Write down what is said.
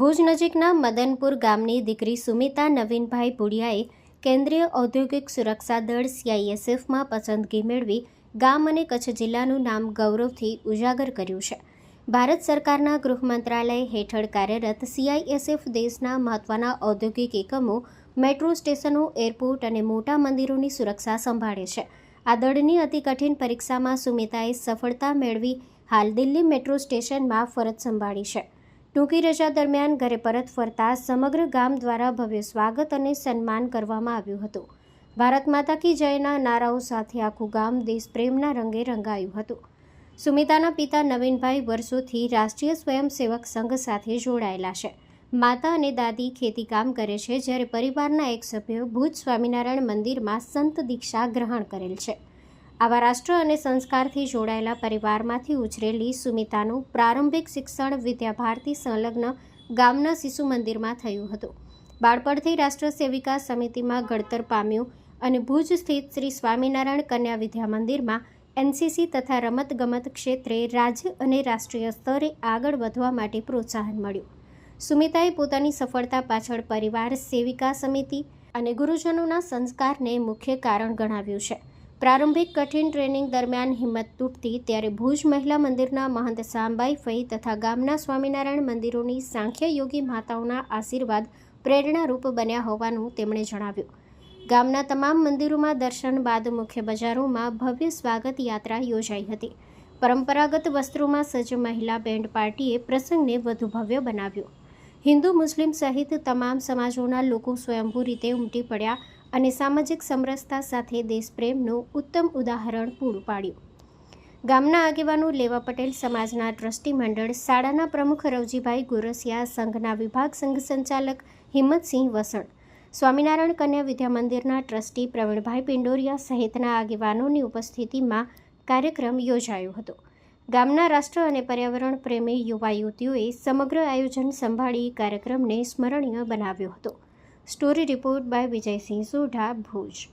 ભુજ નજીકના મદનપુર ગામની દીકરી સુમિતા નવીનભાઈ પુડિયાએ કેન્દ્રીય ઔદ્યોગિક સુરક્ષા દળ સીઆઈએસએફમાં પસંદગી મેળવી ગામ અને કચ્છ જિલ્લાનું નામ ગૌરવથી ઉજાગર કર્યું છે. ભારત સરકારના ગૃહ મંત્રાલય હેઠળ કાર્યરત સીઆઈએસએફ દેશના મહત્વના ઔદ્યોગિક એકમો, મેટ્રો સ્ટેશનો, એરપોર્ટ અને મોટા મંદિરોની સુરક્ષા સંભાળે છે. આ દળની અતિ કઠિન પરીક્ષામાં સુમિતાએ સફળતા મેળવી હાલ દિલ્હી મેટ્રો સ્ટેશનમાં ફરજ સંભાળી છે. ટૂંકી રજા દરમિયાન ઘરે પરત ફરતા સમગ્ર ગામ દ્વારા ભવ્ય સ્વાગત અને સન્માન કરવામાં આવ્યું હતું. ભારત માતા કી જયના નારાઓ સાથે આખું ગામ દેશપ્રેમના રંગે રંગાયું હતું. સુમિતાના પિતા નવીનભાઈ વર્ષોથી રાષ્ટ્રીય સ્વયંસેવક સંઘ સાથે જોડાયેલા છે. માતા અને દાદી ખેતીકામ કરે છે જ્યારે પરિવારના એક સભ્ય ભુજ સ્વામિનારાયણ મંદિરમાં સંત દીક્ષા ગ્રહણ કરેલ છે. આવા રાષ્ટ્ર અને સંસ્કારથી જોડાયેલા પરિવારમાંથી ઉછરેલી સુમિતાનું પ્રારંભિક શિક્ષણ વિદ્યાભારતી સંલગ્ન ગામના શિશુ મંદિરમાં થયું હતું. બાળપણથી રાષ્ટ્ર સેવિકા સમિતિમાં ઘડતર પામ્યું અને ભુજ સ્થિત શ્રી સ્વામિનારાયણ કન્યા વિદ્યા મંદિરમાં એનસીસી તથા રમતગમત ક્ષેત્રે રાજ્ય અને રાષ્ટ્રીય સ્તરે આગળ વધવા માટે પ્રોત્સાહન મળ્યું. સુમિતાએ પોતાની સફળતા પાછળ પરિવાર, સેવિકા સમિતિ અને ગુરુજનોના સંસ્કારને મુખ્ય કારણ ગણાવ્યું છે. પ્રારંભિક કઠિન ટ્રેનિંગ દરમિયાન હિંમત તૂટતી ત્યારે ભુજ મહિલા મંદિરના મહંત સાંબાઈ ફઈ તથા ગામના સ્વામિનારાયણ મંદિરોની સાંખ્ય યોગી માતાઓના આશીર્વાદ પ્રેરણારૂપ બન્યા હોવાનું તેમણે જણાવ્યું. ગામના તમામ મંદિરોમાં દર્શન બાદ મુખ્ય બજારોમાં ભવ્ય સ્વાગત યાત્રા યોજાઈ હતી. પરંપરાગત વસ્ત્રોમાં સજ્જ મહિલા બેન્ડ પાર્ટીએ પ્રસંગને વધુ ભવ્ય બનાવ્યો. હિન્દુ મુસ્લિમ સહિત તમામ સમાજોના લોકો સ્વયંભૂ રીતે ઉમટી પડ્યા અને સામાજિક સમરસતા સાથે દેશપ્રેમનું ઉત્તમ ઉદાહરણ પૂરું પાડ્યું. ગામના આગેવાનો લેવા પટેલ સમાજના ટ્રસ્ટી મંડળ શાળાના પ્રમુખ રવજીભાઈ ગોરસિયા, સંઘના વિભાગ સંઘ સંચાલક હિંમતસિંહ વસણ, સ્વામિનારાયણ કન્યા વિદ્યા મંદિરના ટ્રસ્ટી પ્રવીણભાઈ પિંડોરિયા સહિતના આગેવાનોની ઉપસ્થિતિમાં કાર્યક્રમ યોજાયો હતો. ગામના રાષ્ટ્ર અને પર્યાવરણ પ્રેમી યુવા યુવતીઓએ સમગ્ર આયોજન સંભાળી કાર્યક્રમને સ્મરણીય બનાવ્યો હતો. story report by Vijaysinh Sodha Bhuj